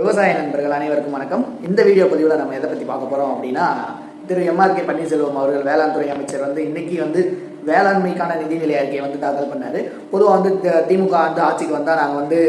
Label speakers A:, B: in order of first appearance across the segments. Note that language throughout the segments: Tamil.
A: விவசாய நண்பர்கள் அனைவருக்கும் வணக்கம். இந்த வீடியோ பதிவில் நம்ம எதை பற்றி பார்க்க போகிறோம் அப்படின்னா திரு எம்ஆர்கே பன்னீர்செல்வம் அவர்கள் வேளாண் துறை அமைச்சர் வந்து இன்னைக்கு வந்து வேளாண்மைக்கான நிதிநிலை அறிக்கையை வந்து தாக்கல் பண்ணார். பொதுவாக வந்து த- திமுக வந்து ஆட்சிக்கு வந்தால் நாங்கள் வந்து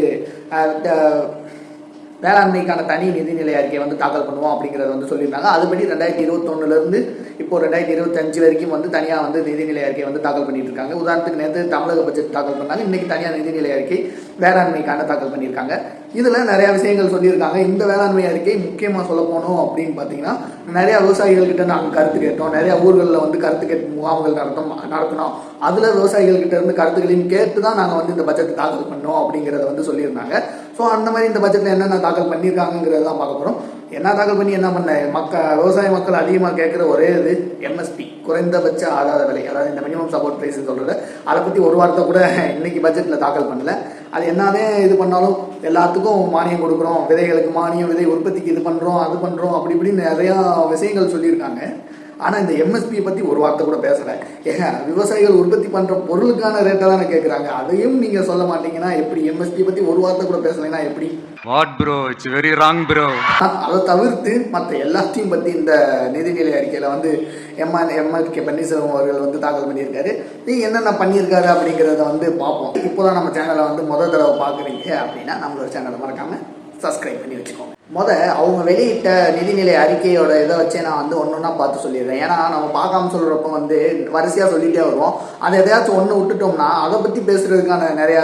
A: வேளாண்மைக்கான தனி நிதிநிலை அறிக்கையை வந்து தாக்கல் பண்ணுவோம் அப்படிங்கிறத வந்து சொல்லியிருந்தாங்க. அதுபடி ரெண்டாயிரத்தி இருபத்தொன்னுலேருந்து இப்போ ரெண்டாயிரத்தி இருபத்தஞ்சு வரைக்கும் வந்து தனியாக வந்து நிதிநிலை அறிக்கை வந்து தாக்கல் பண்ணிட்டு இருக்காங்க உதாரணத்துக்கு நேற்று தமிழக பட்ஜெட் தாக்கல் பண்ணாங்க. இன்னைக்கு தனியாக நிதிநிலை அறிக்கை வேளாண்மைக்கான தாக்கல் பண்ணியிருக்காங்க. இதில் நிறைய விஷயங்கள் சொல்லியிருக்காங்க. இந்த வேளாண்மை அறிக்கை முக்கியமாக சொல்ல போனோம் அப்படின்னு பார்த்தீங்கன்னா நிறைய விவசாயிகள்கிட்ட நாங்கள் கருத்து கேட்டோம். நிறைய ஊர்களில் வந்து கருத்து கேட்டு முகாம்கள் நடத்தோம் நடத்தினோம். அதில் விவசாயிகள்கிட்ட இருந்து கருத்துக்களையும் கேட்டு தான் நாங்கள் வந்து இந்த பட்ஜெட் தாக்கல் பண்ணோம் அப்படிங்கிறத வந்து சொல்லியிருந்தாங்க. ஸோ அந்த மாதிரி இந்த பட்ஜெட்டில் என்னென்ன தாக்கல் பண்ணியிருக்காங்கிறது தான் பார்க்க போகிறோம் என்ன தாக்கல் பண்ணி என்ன பண்ண? மக்க விவசாய மக்கள் அதிகமாக கேட்குற ஒரே இது எம்எஸ்பி குறைந்தபட்ச ஆதார விலை. அதாவது இந்த மினிமம் சப்போர்ட் ப்ரைஸ் சொல்கிறது அதை பற்றி ஒரு வார்த்தை கூட இன்னைக்கு பட்ஜெட்டில் தாக்கல் பண்ணல. அது என்னதே இது பண்ணாலும் எல்லாத்துக்கும் மானியம் கொடுக்குறோம். விதைகளுக்கு மானியம் விதை உற்பத்திக்கு இது பண்ணுறோம் அது பண்ணுறோம் அப்படி இப்படின்னு நிறையா விஷயங்கள் சொல்லியிருக்காங்க. ஆனால் இந்த எம்எஸ்பியை பற்றி ஒரு வார்த்தை கூட பேசலை. ஏங்க விவசாயிகள் உற்பத்தி பண்ணுற பொருளுக்கான ரேட்டை தானே கேட்குறாங்க அதையும் நீங்கள் சொல்ல மாட்டீங்கன்னா எப்படி? எம்எஸ்பி பற்றி ஒரு வார்த்தை கூட பேசலைன்னா எப்படி?
B: What bro it's very wrong bro
A: அதை தவிர்த்து மற்ற எல்லாத்தையும் பற்றி இந்த நிதிநிலை அறிக்கையில் வந்து எம்ஆர் எம்ஆர் கே பன்னீர்செல்வம் அவர்கள் வந்து தாக்கல் பண்ணியிருக்காரு. நீ என்னென்ன பண்ணியிருக்காரு அப்படிங்கிறத வந்து பார்ப்போம். இப்போதான் நம்ம சேனலை வந்து முதல் தடவை பார்க்குறீங்க அப்படின்னா நம்மளோட சேனலை மறக்காமல் சப்ஸ்கிரைப் பண்ணி வச்சுக்கோங்க. முத அவங்க வெளியிட்ட நிதிநிலை அறிக்கையோட இதை வச்சே நான் வந்து ஒன்று ஒன்றா பார்த்து சொல்லிடுறேன். ஏன்னா நம்ம பார்க்காம சொல்கிறப்ப வந்து வரிசையாக சொல்லிகிட்டே வருவோம். அதை எதையாச்சும் ஒன்று விட்டுட்டோம்னா அதை பற்றி பேசுகிறதுக்கான நிறையா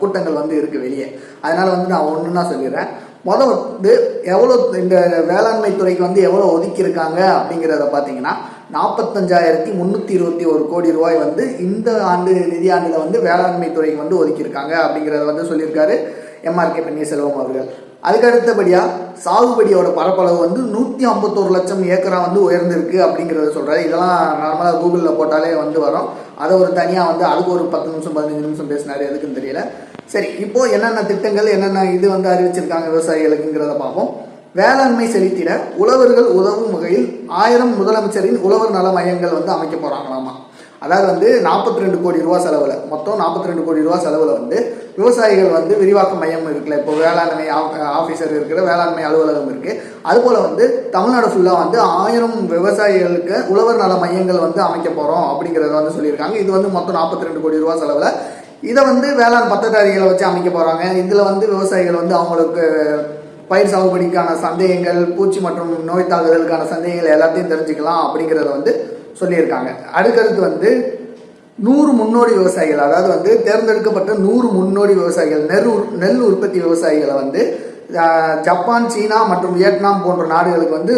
A: கூட்டங்கள் வந்து இருக்குது வெளியே. அதனால் வந்து நான் ஒன்று தான் சொல்லிடுறேன். முதல் வந்து எவ்வளோ இந்த வேளாண்மை துறைக்கு வந்து எவ்வளோ ஒதுக்கியிருக்காங்க அப்படிங்கிறத பார்த்தீங்கன்னா நாற்பத்தஞ்சாயிரத்தி முந்நூற்றி இருபத்தி ஒரு கோடி ரூபாய் வந்து இந்த ஆண்டு நிதியாண்டில் வந்து வேளாண்மை துறைக்கு வந்து ஒதுக்கியிருக்காங்க அப்படிங்கிறத வந்து சொல்லியிருக்காரு எம்ஆர்கே பன்னீர்செல்வம் அவர்கள். அதுக்கு அடுத்தபடியாக சாகுபடியோட பரப்பளவு வந்து நூற்றி ஐம்பத்தோரு லட்சம் ஏக்கரா வந்து உயர்ந்திருக்கு அப்படிங்கிறத சொல்கிறாரு இதெல்லாம் நார்மலாக கூகுளில் போட்டாலே வந்து வரும். அதை ஒரு தனியாக வந்து அதுக்கு ஒரு பத்து நிமிஷம் பதினஞ்சு நிமிஷம் பேசினாரு. எதுக்குன்னு தெரியல. சரி இப்போது என்னென்ன திட்டங்கள் என்னென்ன இது வந்து அறிவிச்சிருக்காங்க விவசாயிகளுக்குங்கிறத பார்ப்போம். வேளாண்மை செலுத்திட உழவர்கள் உதவும் வகையில் ஆயிரம் முதலமைச்சரின் உழவர் நல மையங்கள் வந்து அமைக்க போகிறாங்களாமா அதாவது வந்து நாற்பத்தி ரெண்டு கோடி ரூபா செலவில் மொத்தம் நாற்பத்தி ரெண்டு கோடி ரூபா செலவில் வந்து விவசாயிகள் வந்து விரிவாக்க மையம் இருக்குல்ல. இப்போ வேளாண்மை ஆஃபீஸர் இருக்கிற வேளாண்மை அலுவலகம் இருக்குது அதுபோல் வந்து தமிழ்நாடு ஃபுல்லாக வந்து ஆயிரம் விவசாயிகளுக்கு உழவர் நல மையங்கள் வந்து அமைக்க போகிறோம் அப்படிங்கிறத வந்து சொல்லியிருக்காங்க. இது வந்து மொத்தம் நாற்பத்தி ரெண்டு கோடி ரூபா செலவில். இதை வந்து வேளாண் பட்டதாரிகளை வச்சு அமைக்க போகிறாங்க இதில் வந்து விவசாயிகள் வந்து அவங்களுக்கு பயிர் சாகுபடிக்கான சந்தேகங்கள் பூச்சி மற்றும் நோய் தாக்குதலுக்கான சந்தேகங்கள் எல்லாத்தையும் தெரிஞ்சுக்கலாம் அப்படிங்கிறத வந்து சொல்லியிருக்காங்க. அடுத்தடுத்து வந்து நூறு முன்னோடி விவசாயிகள் அதாவது வந்து தேர்ந்தெடுக்கப்பட்ட நூறு முன்னோடி விவசாயிகள் நெல் நெல் உற்பத்தி விவசாயிகளை வந்து ஜப்பான் சீனா மற்றும் வியட்நாம் போன்ற நாடுகளுக்கு வந்து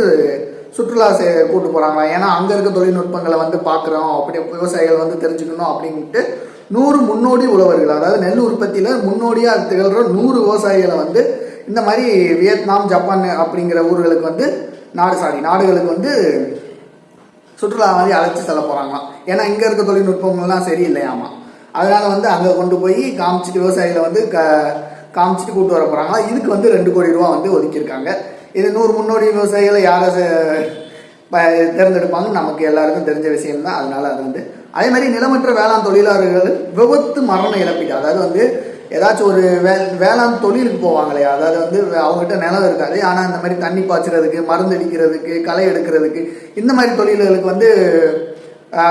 A: சுற்றுலா செய்ய கூட்டு போகிறாங்களா ஏன்னா அங்கே இருக்க தொழில்நுட்பங்களை வந்து பார்க்குறோம் அப்படி விவசாயிகள் வந்து தெரிஞ்சுக்கணும் அப்படின்ட்டு நூறு முன்னோடி உழவர்கள் அதாவது நெல் உற்பத்தியில் முன்னோடியாக திகழ்கிற நூறு விவசாயிகளை வந்து இந்த மாதிரி வியட்நாம் ஜப்பான் அப்படிங்கிற ஊர்களுக்கு வந்து நாடு சாரி நாடுகளுக்கு வந்து சுற்றுலா மாதிரி அழைச்சி செல்ல போகிறாங்களாம் ஏன்னா இங்கே இருக்க தொழில்நுட்பங்கள்லாம் சரியில்லையாமா. அதனால் வந்து அங்கே கொண்டு போய் காமிச்சிட்டு விவசாயிகளை வந்து க காமிச்சிட்டு கூட்டு வர போகிறாங்களா இதுக்கு வந்து ரெண்டு கோடி ரூபா வந்து ஒதுக்கியிருக்காங்க. இது நூறு முன்னோடி விவசாயிகளை யாரை ப- தேர்ந்தெடுப்பாங்கன்னு நமக்கு எல்லாருக்கும் தெரிஞ்ச விஷயம் தான் அது வந்து அதே மாதிரி நிலமற்ற வேளாண் தொழிலாளர்கள் விபத்து மரண இழப்பீடு அதாவது வந்து ஏதாச்சும் ஒரு வே வேளாண் தொழிலுக்கு போவாங்களே அதாவது வந்து அவங்ககிட்ட நிலம் இருக்காது. ஆனால் இந்த மாதிரி தண்ணி பாய்ச்சறதுக்கு மருந்து அடிக்கிறதுக்கு களை எடுக்கிறதுக்கு இந்த மாதிரி தொழில்களுக்கு வந்து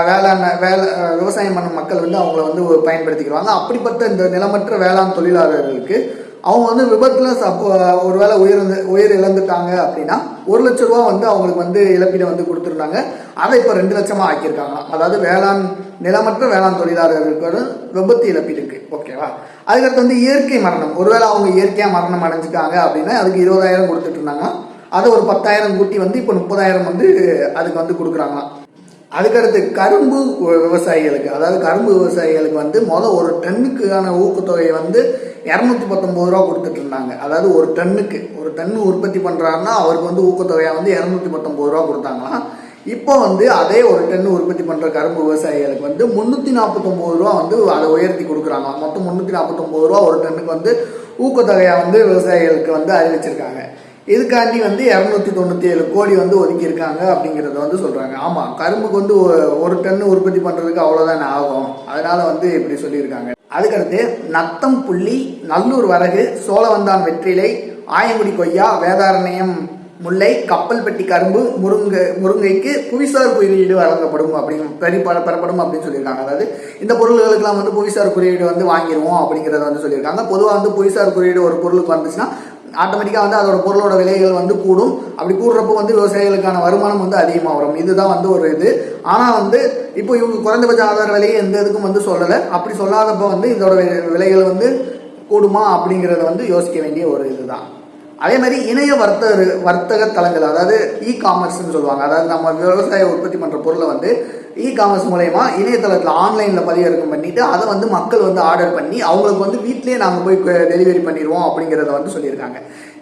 A: வேளாண் வேலை விவசாயம் பண்ணும் மக்கள் வந்து அவங்கள வந்து பயன்படுத்திக்கிறாங்க. அப்படிப்பட்ட இந்த நிலமற்ற வேளாண் தொழிலாளர்களுக்கு அவங்க வந்து விபத்தில் சப்போ ஒருவேளை உயிர் உயிர் இழந்துட்டாங்க அப்படின்னா ஒரு லட்ச ரூபா வந்து அவங்களுக்கு வந்து இழப்பீடை வந்து கொடுத்துருந்தாங்க. அதை இப்போ ரெண்டு லட்சமாக ஆக்கியிருக்காங்க அதாவது வேளாண் நிலமற்ற வேளாண் தொழிலாளர்களுக்கு ஒரு விபத்து இழப்பீடுக்கு ஓகேவா அதுக்கடுத்து வந்து இயற்கை மரணம். ஒருவேளை அவங்க இயற்கையாக மரணம் அடைஞ்சிட்டாங்க அப்படின்னா அதுக்கு இருபதாயிரம் கொடுத்துட்டு இருந்தாங்கன்னா அதை ஒரு பத்தாயிரம் கூட்டி வந்து இப்போ முப்பதாயிரம் வந்து அதுக்கு வந்து கொடுக்குறாங்களாம். அதுக்கடுத்து கரும்பு விவசாயிகளுக்கு அதாவது கரும்பு விவசாயிகளுக்கு வந்து மொதல் ஒரு டன்னுக்கான ஊக்கத்தொகையை வந்து இரநூத்தி பத்தொம்பது ரூபா கொடுத்துட்டு இருந்தாங்க. அதாவது ஒரு டன்னுக்கு ஒரு டன்னு உற்பத்தி பண்ணுறாருன்னா அவருக்கு வந்து ஊக்கத்தொகையாக வந்து இரநூத்தி பத்தொம்பது ரூபா கொடுத்தாங்களாம். இப்போ வந்து அதே ஒரு டன்னு உற்பத்தி பண்ணுற கரும்பு விவசாயிகளுக்கு வந்து முந்நூற்றி நாற்பத்தொம்பது ரூபா வந்து அதை உயர்த்தி கொடுக்குறாங்க மொத்தம் முந்நூற்றி நாற்பத்தொம்பது ரூபா ஒரு டன்னுக்கு வந்து ஊக்கத்தொகையாக வந்து விவசாயிகளுக்கு வந்து அறிவிச்சிருக்காங்க. இதுக்காண்டி வந்து இரநூத்தி தொண்ணூற்றி ஏழு கோடி வந்து ஒதுக்கியிருக்காங்க அப்படிங்கிறத வந்து சொல்கிறாங்க ஆமாம் கரும்புக்கு வந்து ஒரு டன் உற்பத்தி பண்ணுறதுக்கு அவ்வளோதான் ஆகும். அதனால் வந்து இப்படி சொல்லியிருக்காங்க. அதுக்கடுத்து நத்தம் புள்ளி நல்லூர் வரகு சோழவந்தான் வெற்றிலை ஆயங்குடி கொய்யா வேதாரண்யம் முல்லை கப்பல்பட்டி கரும்பு முருங்கை முருங்கைக்கு புவிசார் குறியீடு வழங்கப்படும் அப்படின்னு பெரிய பெறப்படும் அப்படின்னு சொல்லியிருக்காங்க. அதாவது இந்த பொருள்களுக்கெல்லாம் வந்து புவிசார் குறியீடு வந்து வாங்கிடுவோம் அப்படிங்கிறத வந்து சொல்லியிருக்காங்க. பொதுவாக வந்து புவிசார் குறியீடு ஒரு பொருளுக்கு வந்துச்சுன்னா ஆட்டோமேட்டிக்காக வந்து அதோட பொருளோட விலைகள் வந்து கூடும். அப்படி கூடுறப்போ வந்து விவசாயிகளுக்கான வருமானம் வந்து அதிகமாக வரும். இதுதான் வந்து ஒரு இது. ஆனால் வந்து இப்போ இவங்க குறைந்தபட்ச ஆதார விலையை எந்த இதுக்கும் வந்து சொல்லலை. அப்படி சொல்லாதப்போ வந்து இதோட விலைகள் வந்து கூடுமா அப்படிங்கிறத வந்து யோசிக்க வேண்டிய ஒரு இதுதான். அதே மாதிரி இணைய வர்த்தக வர்த்தக தளங்கள் அதாவது இ காமர்ஸ்னு சொல்லுவாங்க. அதாவது நம்ம விவசாய உற்பத்தி பண்ணுற பொருளை வந்து இ காமர்ஸ் மூலயமா இணையதளத்தில் ஆன்லைனில் பதிவிறக்கம் பண்ணிவிட்டு அதை வந்து மக்கள் வந்து ஆர்டர் பண்ணி அவங்களுக்கு வந்து வீட்லேயே நாங்கள் போய் டெலிவரி பண்ணிடுவோம் அப்படிங்கிறத வந்து சொல்லியிருக்காங்க.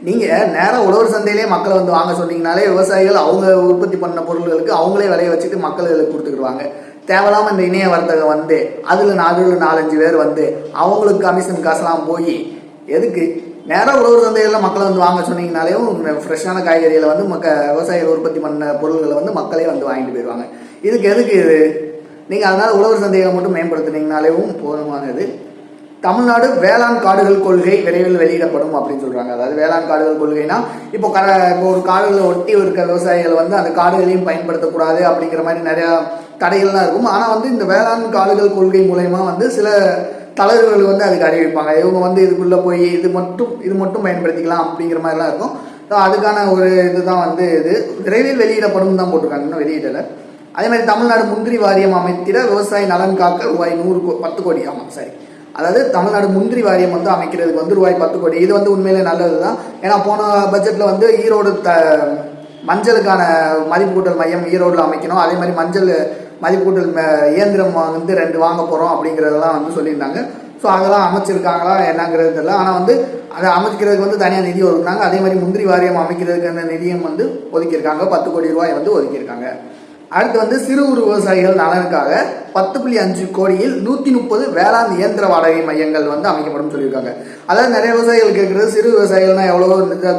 A: நீங்கள் நேராக உழவர் சந்தையிலே மக்களை வந்து வாங்க சொன்னீங்கனாலே விவசாயிகள் அவங்க உற்பத்தி பண்ண பொருள்களுக்கு அவங்களே விளைய வச்சுட்டு மக்களுக்கு கொடுத்துக்கிடுவாங்க. தேவையில்லாமல் இந்த இணைய வர்த்தகம் வந்து அதில் நாலு நாலஞ்சு பேர் வந்து அவங்களுக்கு கமிஷன் காசுலாம் போய் எதுக்கு நேராக உழவர் சந்தைகளில் மக்களை வந்து வாங்க சொன்னீங்கனாலேயும் ஃப்ரெஷ்ஷான காய்கறிகளை வந்து மக்க விவசாயிகள் உற்பத்தி பண்ண பொருள்களை வந்து மக்களே வந்து வாங்கிட்டு போயிடுவாங்க. இதுக்கு எதுக்கு இது? நீங்கள் அதனால் உழவர் சந்தைகளை மட்டும் மேம்படுத்துனீங்கனாலேயும் போதுமானது. தமிழ்நாடு வேளாண் காடுகள் கொள்கை விரைவில் வெளியிடப்படும் அப்படின்னு சொல்கிறாங்க அதாவது வேளாண் காடுகள் கொள்கைனா இப்போ கர இப்போ ஒரு காடுகளை ஒட்டி இருக்க விவசாயிகள் வந்து அந்த காடுகளையும் பயன்படுத்தக்கூடாது அப்படிங்கிற மாதிரி நிறையா தடைகள்லாம் இருக்கும். ஆனால் வந்து இந்த வேளாண் காடுகள் கொள்கை மூலயமா வந்து சில தலைவர்கள் வந்து அதுக்கு அறிவிப்பாங்க. இவங்க வந்து இதுக்குள்ளே போய் இது மட்டும் இது மட்டும் பயன்படுத்திக்கலாம் அப்படிங்கிற மாதிரிலாம் இருக்கும். ஸோ அதுக்கான ஒரு இதுதான் வந்து இது. விரைவில் வெளியிடப்படும் தான் போட்டிருக்காங்க. இன்னும் வெளியிடலை. அதே மாதிரி தமிழ்நாடு முந்திரி வாரியம் அமைத்திட விவசாய நலன் காக்க ரூபாய் நூறு கோ- பத்து கோடி. ஆமாம் சரி அதாவது தமிழ்நாடு முந்திரி வாரியம் வந்து அமைக்கிறதுக்கு வந்து ரூபாய் பத்து கோடி. இது வந்து உண்மையிலே நல்லது தான் ஏன்னா போன பட்ஜெட்டில் வந்து ஈரோடு த மஞ்சளுக்கான மதிப்பு கூட்டல் மையம் ஈரோடில் அமைக்கணும். அதே மாதிரி மஞ்சள் மதிப்பூட்டல் இயந்திரம் வந்து ரெண்டு வாங்க போகிறோம் அப்படிங்கிறதெல்லாம் வந்து சொல்லியிருந்தாங்க. ஸோ அதெல்லாம் அமைச்சிருக்காங்களா என்னங்கிறது தெரியல. ஆனால் வந்து அதை அமைக்கிறதுக்கு வந்து தனியாக நிதி ஒதுக்குனாங்க. அதே மாதிரி முந்திரி வாரியம் அமைக்கிறதுக்கு அந்த நிதியம் வந்து ஒதுக்கியிருக்காங்க. பத்து கோடி ரூபாய் வந்து ஒதுக்கியிருக்காங்க. அடுத்து வந்து சிறு குறு விவசாயிகள் நலனுக்காக பத்து புள்ளி அஞ்சு கோடியில் நூற்றி முப்பது வேளாண் இயந்திர வாடகை மையங்கள் வந்து அமைக்கப்படும் சொல்லியிருக்காங்க. அதாவது நிறைய விவசாயிகள் கேட்குறது சிறு விவசாயிகள்னா எவ்வளோ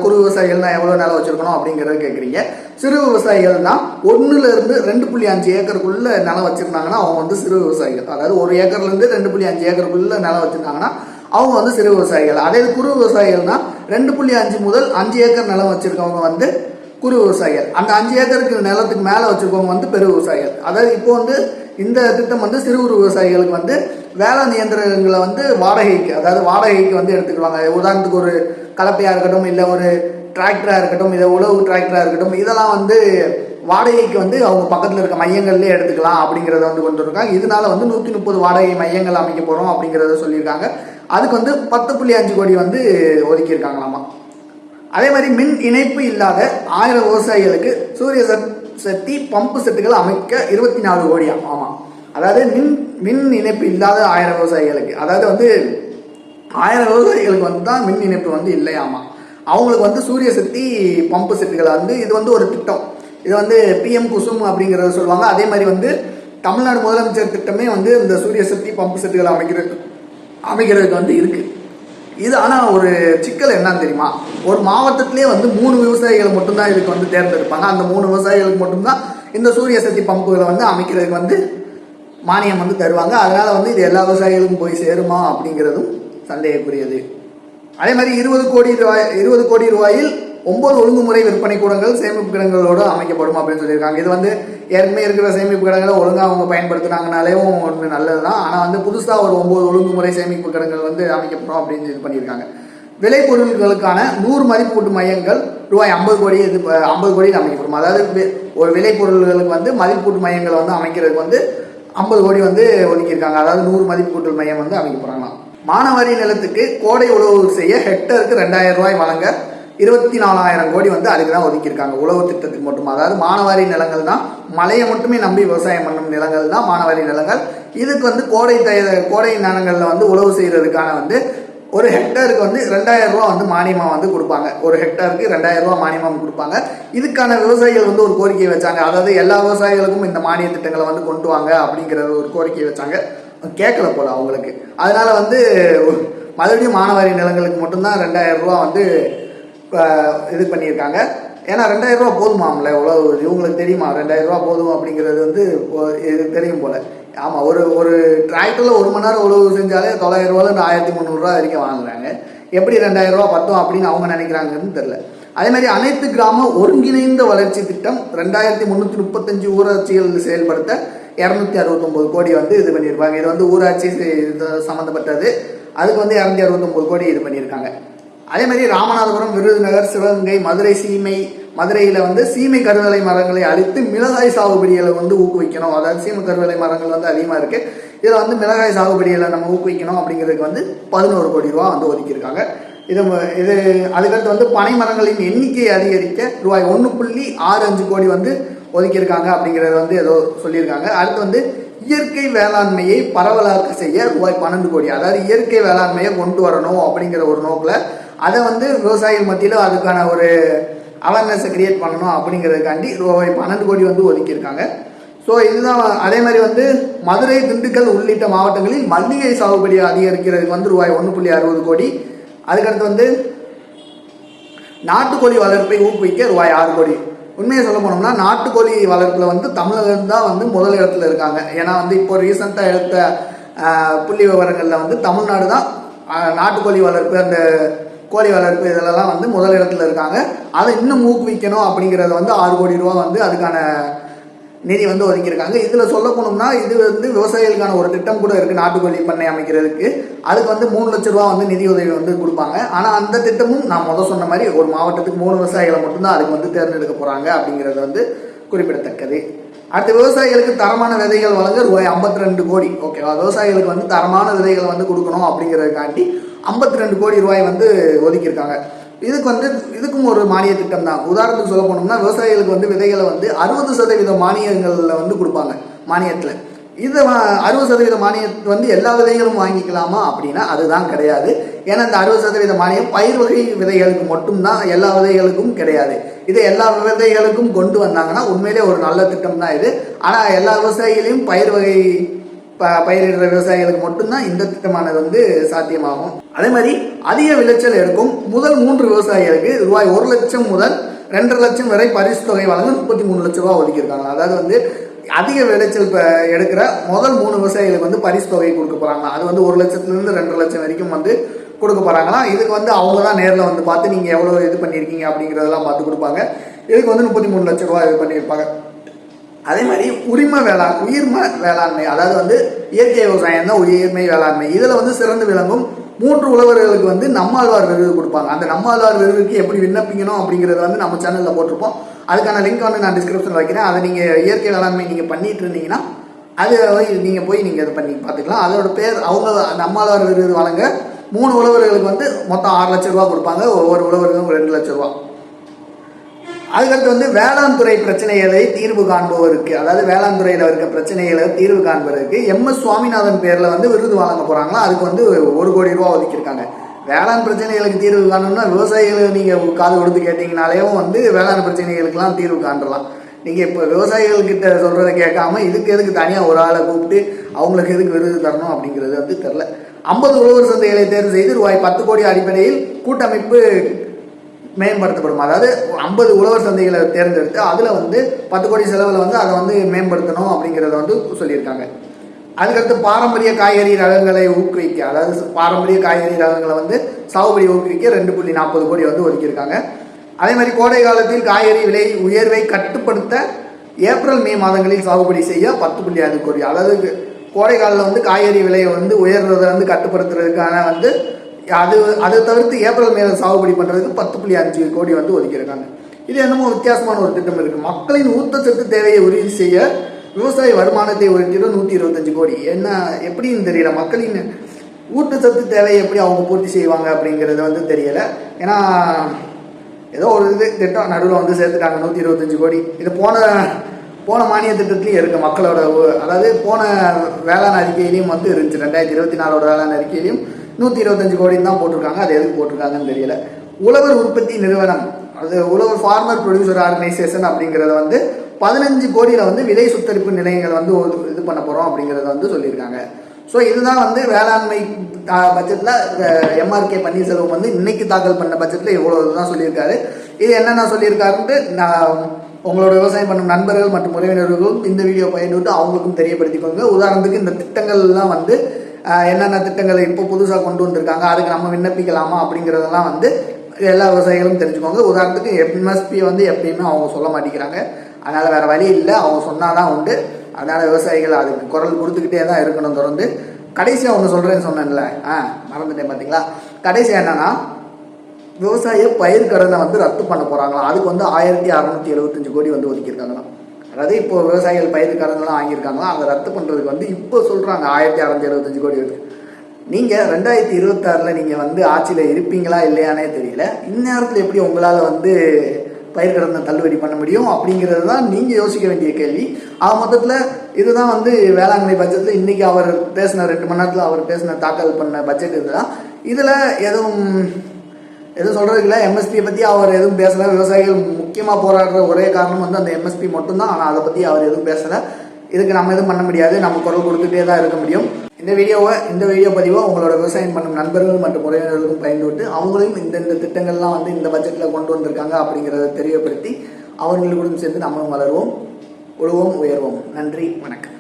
A: குறு விவசாயிகள்னா எவ்வளோ நிலம் வச்சுருக்கணும் அப்படிங்கிறத கேட்குறீங்க சிறு விவசாயிகள்னா ஒன்றுல இருந்து ரெண்டு புள்ளி அஞ்சு ஏக்கருக்குள்ளே நிலம் வச்சுருந்தாங்கன்னா அவங்க வந்து சிறு விவசாயிகள். அதாவது ஒரு ஏக்கர்லேருந்து ரெண்டு புள்ளி அஞ்சு ஏக்கருக்குள்ளே நிலம் வச்சுருந்தாங்கன்னா அவங்க வந்து சிறு விவசாயிகள். அதே குறு விவசாயிகள்னா ரெண்டு புள்ளி அஞ்சு முதல் அஞ்சு ஏக்கர் நிலம் வச்சுருக்கவங்க வந்து குறு விவசாயிகள். அந்த அஞ்சு ஏக்கருக்கு நிலத்துக்கு மேலே வச்சுருக்கவங்க வந்து பெரு விவசாயிகள். அதாவது இப்போ வந்து இந்த திட்டம் வந்து சிறு குறு விவசாயிகளுக்கு வந்து வேளாண் இயந்திரங்களை வந்து வாடகைக்கு அதாவது வாடகைக்கு வந்து எடுத்துக்குவாங்க. உதாரணத்துக்கு ஒரு கலப்பையாக இருக்கட்டும் இல்லை ஒரு டிராக்டராக இருக்கட்டும் இதை உழவு டிராக்டராக இருக்கட்டும் இதெல்லாம் வந்து வாடகைக்கு வந்து அவங்க பக்கத்தில் இருக்க மையங்கள்லேயே எடுத்துக்கலாம் அப்படிங்கிறத வந்து கொண்டு இருக்காங்க இதனால வந்து நூற்றி முப்பது வாடகை மையங்கள் அமைக்க போகிறோம் அப்படிங்கிறத சொல்லியிருக்காங்க. அதுக்கு வந்து பத்து புள்ளி அஞ்சு கோடி வந்து ஒதுக்கியிருக்காங்களாமா. அதே மாதிரி மின் இணைப்பு இல்லாத ஆயிரம் விவசாயிகளுக்கு சூரிய சக்தி பம்பு செட்டுகள் அமைக்க இருபத்தி நாலு கோடியா? ஆமாம் அதாவது மின் மின் இணைப்பு இல்லாத ஆயிரம் விவசாயிகளுக்கு. அதாவது வந்து ஆயிரம் விவசாயிகளுக்கு வந்து தான் மின் இணைப்பு வந்து இல்லையாமா அவங்களுக்கு வந்து சூரிய சக்தி பம்பு செட்டுகளை வந்து இது வந்து ஒரு திட்டம். இது வந்து பிஎம் குசும் அப்படிங்கிறத சொல்லுவாங்க. அதே மாதிரி வந்து தமிழ்நாடு முதலமைச்சர் திட்டமே வந்து இந்த சூரிய சக்தி பம்பு செட்டுகளை அமைக்கிறது அமைக்கிறதுக்கு வந்து இருக்குது இது ஆனால் ஒரு சிக்கல் என்னன்னு தெரியுமா? ஒரு மாவட்டத்திலே வந்து மூணு விவசாயிகள் மட்டும்தான் இதுக்கு வந்து தேர்ந்தெடுப்பாங்க. அந்த மூணு விவசாயிகளுக்கு மட்டும்தான் இந்த சூரிய சக்தி பம்புகளை வந்து அமைக்கிறதுக்கு வந்து மானியம் வந்து தருவாங்க. அதனால் வந்து இது எல்லா விவசாயிகளுக்கும் போய் சேருமா அப்படிங்கிறதும் சந்தேகக்குரியது. அதே மாதிரி இருபது கோடி ரூபாய் இருபது கோடி ரூபாயில் ஒன்பது ஒழுங்குமுறை விற்பனை கூடங்கள் சேமிப்பு கிடங்களோடு அமைக்கப்படும் அப்படின்னு சொல்லியிருக்காங்க. இது வந்து ஏற்கனவே இருக்கிற சேமிப்பு கிடங்களை ஒழுங்காக அவங்க பயன்படுத்துனாங்கனாலேயும் ஒன்று நல்லது தான் ஆனால் வந்து புதுசாக ஒரு ஒம்பது ஒழுங்குமுறை சேமிப்பு கிடங்கள் வந்து அமைக்கப்படும் அப்படின்னு இது பண்ணியிருக்காங்க. விளைபொருட்களுக்கான நூறு மதிப்பூட்டு மையங்கள் ரூபாய் ஐம்பது கோடி இது ஐம்பது கோடியில் அமைக்கப்படும். அதாவது ஒரு விளைபொருள்களுக்கு வந்து மதிப்பூட்டு மையங்களை வந்து அமைக்கிறதுக்கு வந்து ஐம்பது கோடி வந்து ஒதுக்கியிருக்காங்க. அதாவது நூறு மதிப்பூட்டு மையம் வந்து அமைக்க போகிறாங்களாம் மானவாரி நிலத்துக்கு கோடை உழவு செய்ய ஹெக்டருக்கு ரெண்டாயிரம் ரூபாய் வழங்க இருபத்தி நாலாயிரம் கோடி வந்து அதுக்கு தான் ஒதுக்கியிருக்காங்க. உழவு திட்டத்துக்கு மட்டும். அதாவது மானவாரி நிலங்கள் தான் மழையை மட்டுமே நம்பி விவசாயம் பண்ணும் நிலங்கள் தான் மானவாரி நிலங்கள். இதுக்கு வந்து கோடை தய கோடை நிலங்களில் வந்து உழவு செய்கிறதுக்கான வந்து ஒரு ஹெக்டருக்கு வந்து ரெண்டாயிரம் ரூபா வந்து மானியமாக வந்து கொடுப்பாங்க. ஒரு ஹெக்டருக்கு ரெண்டாயிரம் ரூபா மானியமாக கொடுப்பாங்க. இதுக்கான விவசாயிகள் வந்து ஒரு கோரிக்கை வச்சாங்க. அதாவது எல்லா விவசாயிகளுக்கும் இந்த மானிய திட்டங்களை வந்து கொண்டு வாங்க அப்படிங்கிற ஒரு கோரிக்கை வச்சாங்க. கேட்கல போல அவங்களுக்கு. அதனால வந்து மறுபடியும் மானவாரி நிலங்களுக்கு மட்டும்தான் ரெண்டாயிரம் ரூபா வந்து இது பண்ணியிருக்காங்க. ஏன்னா ரெண்டாயிரம் ரூபா போதுமாம்ல எவ்வளோ இவங்களுக்கு தெரியுமா? ரெண்டாயிரம் ரூபா போதும் அப்படிங்கிறது வந்து இது தெரியும் போல. ஆமாம் ஒரு ஒரு டிராக்டரில் ஒரு மணி நேரம் உழவு செஞ்சாலே தொள்ளாயிரம் ரூபாயிலிருந்து ஆயிரத்தி முந்நூறுரூவா வரைக்கும் வாங்குறாங்க. எப்படி ரெண்டாயிரம் ரூபா பத்தும் அப்படின்னு அவங்க நினைக்கிறாங்கன்னு தெரில அதே மாதிரி அனைத்து கிராம ஒருங்கிணைந்த வளர்ச்சி திட்டம் ரெண்டாயிரத்தி முந்நூற்றி முப்பத்தஞ்சு ஊராட்சிகள் செயல்படுத்த இரநூத்தி அறுபத்தொம்போது கோடி வந்து இது பண்ணியிருப்பாங்க. இது வந்து ஊராட்சி சம்மந்தப்பட்டது. அதுக்கு வந்து இரநூத்தி அறுபத்தொம்போது கோடி இது பண்ணியிருக்காங்க. அதே மாதிரி ராமநாதபுரம் விருதுநகர் சிவகங்கை மதுரை சீமை மதுரையில் வந்து சீமை கருவேலை மரங்களை அழித்து மிளகாய் சாகுபடிகளை வந்து ஊக்குவிக்கணும். அதாவது சீமை கருவேலை மரங்கள் வந்து அதிகமாக இருக்குது இதில் வந்து மிளகாய் சாகுபடிகளை நம்ம ஊக்குவிக்கணும் அப்படிங்கிறதுக்கு வந்து பதினோரு கோடி ரூபா வந்து ஒதுக்கியிருக்காங்க. இது இது அதுக்கடுத்து வந்து பனை மரங்களின் எண்ணிக்கையை அதிகரிக்க ரூபாய் ஒன்று புள்ளி ஆறு அஞ்சு கோடி வந்து ஒதுக்கியிருக்காங்க அப்படிங்கிறத வந்து ஏதோ சொல்லியிருக்காங்க. அடுத்து வந்து இயற்கை வேளாண்மையை பரவலாக்க செய்ய ரூபாய் பன்னெண்டு கோடி. அதாவது இயற்கை வேளாண்மையை கொண்டு வரணும் அப்படிங்கிற ஒரு நோக்கில் அதை வந்து விவசாயிகள் மத்தியில் அதுக்கான ஒரு அவேர்னஸை கிரியேட் பண்ணணும் அப்படிங்கிறதுக்காண்டி ரூபாய் பன்னெண்டு கோடி வந்து ஒதுக்கியிருக்காங்க. ஸோ இதுதான் அதே மாதிரி வந்து மதுரை திண்டுக்கல் உள்ளிட்ட மாவட்டங்களில் மல்லிகை சாகுபடி அதிகரிக்கிறதுக்கு வந்து ரூபாய் ஒன்று புள்ளி அறுபது கோடி. அதுக்கடுத்து வந்து நாட்டுக்கோழி வளர்ப்பை ஊக்குவிக்க ரூபாய் ஆறு கோடி. உண்மையை சொல்ல போனோம்னா நாட்டுக்கோழி வளர்ப்பில் வந்து தமிழகம் தான் வந்து முதல் இடத்துல இருக்காங்க. ஏன்னா வந்து இப்போ ரீசெண்டாக எடுத்த புள்ளி விவரங்களில் வந்து தமிழ்நாடு தான் நாட்டுக்கோழி வளர்ப்பு அந்த கோழி வளர்ப்பு இதெல்லாம் வந்து முதல் இடத்துல இருக்காங்க. அதை இன்னும் ஊக்குவிக்கணும் அப்படிங்கிறத வந்து ஆறு கோடி ரூபா வந்து அதுக்கான நிதி வந்து ஒதுக்கியிருக்காங்க. இதில் சொல்ல போனோம்னா இது வந்து விவசாயிகளுக்கான ஒரு திட்டம் கூட இருக்குது நாட்டுக்கோழி பண்ணை அமைக்கிறதுக்கு. அதுக்கு வந்து மூணு லட்ச ரூபா வந்து நிதி உதவி வந்து கொடுப்பாங்க. ஆனால் அந்த திட்டமும் நான் முதல் சொன்ன மாதிரி ஒரு மாவட்டத்துக்கு மூணு விவசாயிகளை மட்டும்தான் அதுக்கு வந்து தேர்ந்தெடுக்க போகிறாங்க அப்படிங்கிறது வந்து குறிப்பிடத்தக்கது. அடுத்து விவசாயிகளுக்கு தரமான விதைகள் வழங்க ரூபாய் 52 ரெண்டு கோடி. ஓகேவா? விவசாயிகளுக்கு வந்து தரமான விதைகளை வந்து கொடுக்கணும் அப்படிங்கிறதுக்காண்டி 52 ரெண்டு கோடி ரூபாய் வந்து ஒதுக்கியிருக்காங்க. இதுக்கு வந்து இதுக்கும் ஒரு மானிய திட்டம் தான் உதாரணத்துக்கு சொல்ல போனோம்னா விவசாயிகளுக்கு வந்து விதைகளை வந்து அறுபது சதவீத மானியங்களில் வந்து கொடுப்பாங்க மானியத்தில். இது அறுபது சதவீத மானியத்தை வந்து எல்லா விதைகளும் வாங்கிக்கலாமா அப்படின்னா அதுதான் கிடையாது. ஏன்னா இந்த அறுபது சதவீத மானியம் பயிர் வகை விதைகளுக்கு மட்டும்தான் எல்லா விதைகளுக்கும் கிடையாது. இது எல்லா விதைகளுக்கும் கொண்டு வந்தாங்கன்னா உண்மையிலே ஒரு நல்ல திட்டம் தான் இது. ஆனால் எல்லா விவசாயிகளையும் பயிர் வகை ப பயிரிடுற விவசாயிகளுக்கு மட்டும்தான் இந்த திட்டமானது வந்து சாத்தியமாகும். அதே மாதிரி அதிக விளைச்சல் எடுக்கும் முதல் மூன்று விவசாயிகளுக்கு ரூபாய் ஒரு லட்சம் முதல் ரெண்டரை லட்சம் வரை பரிசு தொகை வழங்க முப்பத்தி மூணு லட்ச ரூபா ஒதுக்கியிருக்காங்க. அதாவது வந்து அதிக விளைச்சல் எடுக்கிற முதல் மூணு விவசாயிகளுக்கு வந்து பரிசு தொகை கொடுக்க போகிறாங்க அது வந்து ஒரு லட்சத்துலேருந்து ரெண்டரை லட்சம் வரைக்கும் வந்து கொடுக்க போறாங்களா இதுக்கு வந்து அவங்க தான் நேரில் வந்து பார்த்து நீங்கள் எவ்வளோ இது பண்ணியிருக்கீங்க அப்படிங்கிறதெல்லாம் பார்த்து கொடுப்பாங்க. இதுக்கு வந்து முப்பத்தி மூணு லட்ச ரூபா இது பண்ணியிருப்பாங்க. அதே மாதிரி உரிமை வேளாண் உயிர்ம வேளாண்மை அதாவது வந்து இயற்கை விவசாயம் தான் உயிர்மை வேளாண்மை. இதில் வந்து சிறந்து விளங்கும் மூன்று உழவர்களுக்கு வந்து நம்மாழ்வார் விருது கொடுப்பாங்க. அந்த நம்மாழ்வார் விருதுக்கு எப்படி விண்ணப்பிக்கணும் அப்படிங்கிறத வந்து நம்ம சேனலில் போட்டிருப்போம். அதுக்கான லிங்க் வந்து நான் டிஸ்கிரிப்ஷனில் வைக்கிறேன். அதை நீங்கள் இயற்கை வேளாண்மை நீங்கள் பண்ணிட்டு இருந்தீங்கன்னா அது நீங்கள் போய் நீங்கள் இது பண்ணி பார்த்துக்கலாம். அதோட பேர் அவங்க நம்மாழ்வார் விருது வழங்க மூணு உழவர்களுக்கு வந்து மொத்தம் ஆறு லட்ச ரூபா கொடுப்பாங்க. ஒவ்வொரு உழவருக்கும் ரெண்டு லட்ச ரூபா. அதுக்கடுத்து வந்து வேளாண் துறை பிரச்சனைகளை தீர்வு காண்பவருக்கு அதாவது வேளாண் துறையில் இருக்க பிரச்சனைகளை தீர்வு காண்பதற்கு எம் எஸ் சுவாமிநாதன் பேரில் வந்து விருது வழங்க போகிறாங்களா அதுக்கு வந்து ஒரு கோடி ரூபா ஒதுக்கியிருக்காங்க. வேளாண் பிரச்சனைகளுக்கு தீர்வு காணணும்னா விவசாயிகள் நீங்கள் காது கொடுத்து கேட்டிங்கனாலேயும் வந்து வேளாண் பிரச்சனைகளுக்கெல்லாம் தீர்வு காண்டலாம் நீங்கள் இப்போ விவசாயிகள்கிட்ட சொல்கிறத கேட்காம இதுக்கு எதுக்கு தனியாக ஒரு ஆளை கூப்பிட்டு அவங்களுக்கு எதுக்கு விருது தரணும் அப்படிங்கிறது வந்து தெரில ஐம்பது உழவர் சந்தைகளை தேர்வு செய்து ரூபாய் பத்து கோடி அடிப்படையில் கூட்டமைப்பு மேம்படுத்தப்படும்? அதாவது ஐம்பது உழவர் சந்தைகளை தேர்ந்தெடுத்து அதில் வந்து பத்து கோடி செலவில் வந்து அதை வந்து மேம்படுத்தணும் அப்படிங்கிறத வந்து சொல்லியிருக்காங்க. அதுக்கடுத்து பாரம்பரிய காய்கறி ரகங்களை ஊக்குவிக்க அதாவது பாரம்பரிய காய்கறி ரகங்களை வந்து சாகுபடி ஊக்குவிக்க ரெண்டு புள்ளி நாற்பது கோடி வந்து ஒதுக்கியிருக்காங்க. அதே மாதிரி கோடை காலத்தில் காய்கறி விலை உயர்வை கட்டுப்படுத்த ஏப்ரல் மே மாதங்களில் சாகுபடி செய்ய பத்து புள்ளி ஐந்து கோடி. அதாவது கோடை காலில் வந்து காய்கறி விலையை வந்து உயர்றதை வந்து கட்டுப்படுத்துறதுக்கான வந்து அது அதை தவிர்த்து ஏப்ரல் மேல சாகுபடி பண்ணுறதுக்கு பத்து புள்ளி அஞ்சு கோடி வந்து ஒதுக்கியிருக்காங்க. இது என்னமோ வித்தியாசமான ஒரு திட்டம் இருக்குது மக்களின் ஊட்டச்சத்து தேவையை உறுதி செய்ய விவசாய வருமானத்தை உயர்த்திட நூற்றி இருபத்தஞ்சு கோடி. என்ன எப்படின்னு தெரியல. மக்களின் ஊட்டச்சத்து தேவையை எப்படி அவங்க பூர்த்தி செய்வாங்க அப்படிங்கிறது வந்து தெரியல. ஏன்னா ஏதோ ஒரு இது திட்டம் நடுவில் வந்து சேர்த்துட்டாங்க நூற்றி இருபத்தஞ்சு கோடி. இது போன போன மானிய திட்டத்துலையும் இருக்குது மக்களோட அதாவது போன வேளாண் அறிக்கையிலையும் வந்து இருந்துச்சு. ரெண்டாயிரத்தி இருபத்தி நாலோட வேளாண் அறிக்கையிலையும் நூற்றி இருபத்தஞ்சு கோடின்னு தான் போட்டிருக்காங்க. அது எதுக்கு போட்டிருக்காங்கன்னு தெரியல. உழவர் உற்பத்தி நிறுவனம் அது உழவர் ஃபார்மர் ப்ரொடியூசர் ஆர்கனைசேஷன் அப்படிங்கிறத வந்து பதினஞ்சு கோடியில் வந்து விதை சுத்தரிப்பு நிலையங்கள் வந்து ஒரு இது பண்ண போகிறோம் அப்படிங்கிறத வந்து சொல்லியிருக்காங்க. ஸோ இதுதான் வந்து வேளாண்மை பட்ஜெட்டில் எம்ஆர்கே பன்னீர்செல்வம் வந்து இன்னைக்கு தாக்கல் பண்ண பட்ஜெட்டில் இவ்வளோ இதுதான் சொல்லியிருக்காரு. இது என்னென்ன சொல்லியிருக்காருன்ட்டு நான் உங்களோட விவசாயம் பண்ணும் நண்பர்கள் மற்றும் உறவினர்களும் இந்த வீடியோ பயன்பட்டு அவங்களுக்கும் தெரியப்படுத்திக்கோங்க. உதாரணத்துக்கு இந்த திட்டங்கள்லாம் வந்து என்னென்ன திட்டங்களை இப்போ புதுசாக கொண்டு வந்திருக்காங்க அதுக்கு நம்ம விண்ணப்பிக்கலாமா அப்படிங்கிறதெல்லாம் வந்து எல்லா விவசாயிகளும் தெரிஞ்சுக்கோங்க. உதாரணத்துக்கு எம்எஸ்பி வந்து எப்பயுமே அவங்க சொல்ல மாட்டேங்கிறாங்க. அதனால் வேறு வழி இல்லை. அவங்க சொன்னாதான் உண்டு. அதனால் விவசாயிகள் அதுக்கு குரல் கொடுத்துக்கிட்டே தான் இருக்கணும் தொடர்ந்து. கடைசியாக ஒன்று சொல்கிறேன்னு சொன்னேன்ல. ஆ மறந்துட்டேன் பார்த்தீங்களா கடைசியாக என்னென்னா விவசாய பயிர்கடனை வந்து ரத்து பண்ண போகிறாங்களாம் அதுக்கு வந்து ஆயிரத்தி அறநூற்றி எழுபத்தஞ்சு கோடி வந்து ஒதுக்கியிருக்காங்களாம். அதாவது இப்போ விவசாயிகள் பயிர் வாங்கியிருக்காங்களோ? அதை ரத்து பண்ணுறதுக்கு வந்து இப்போ சொல்கிறாங்க ஆயிரத்தி அறநூற்றி எழுபத்தஞ்சு கோடி இருக்குது நீங்கள் ரெண்டாயிரத்தி இருபத்தாறில் நீங்கள் வந்து ஆட்சியில் இருப்பீங்களா இல்லையானே தெரியல. இந்நேரத்தில் எப்படி உங்களால் வந்து பயிர் கடனை தள்ளுபடி பண்ண முடியும் அப்படிங்கிறது தான் நீங்கள் யோசிக்க வேண்டிய கேள்வி. ஆக மொத்தத்தில் இதுதான் வந்து வேளாண்மை பட்ஜெட்டில் இன்றைக்கி அவர் பேசின ரெண்டு மணி நேரத்தில் அவர் பேசின தாக்கல் பண்ண பட்ஜெட் இதுதான். இதில் எதுவும் எதுவும் சொல்கிறதுக்கு இல்லை. எம்எஸ்பியை பற்றி அவர் எதுவும் பேசலை. விவசாயிகள் முக்கியமாக போராடுற ஒரே காரணம் வந்து அந்த எம்எஸ்பி மட்டும்தான். ஆனால் அதை பற்றி அவர் எதுவும் பேசலை. இதுக்கு நம்ம எதுவும் பண்ண முடியாது. நம்ம குரல் கொடுத்துட்டே தான் இருக்க முடியும். இந்த வீடியோவை இந்த வீடியோ பதிவை உங்களோட விவசாயம் பண்ணும் நண்பர்கள் மற்றும் உறவினர்களுக்கும் பயன்பட்டு அவங்களையும் இந்த இந்த திட்டங்கள்லாம் வந்து இந்த பட்ஜெட்டில் கொண்டு வந்திருக்காங்க அப்படிங்கிறத தெரியப்படுத்தி அவர்களுடன் சேர்ந்து நம்மளும் வளருவோம் உழுவோம் உயர்வோம். நன்றி. வணக்கம்.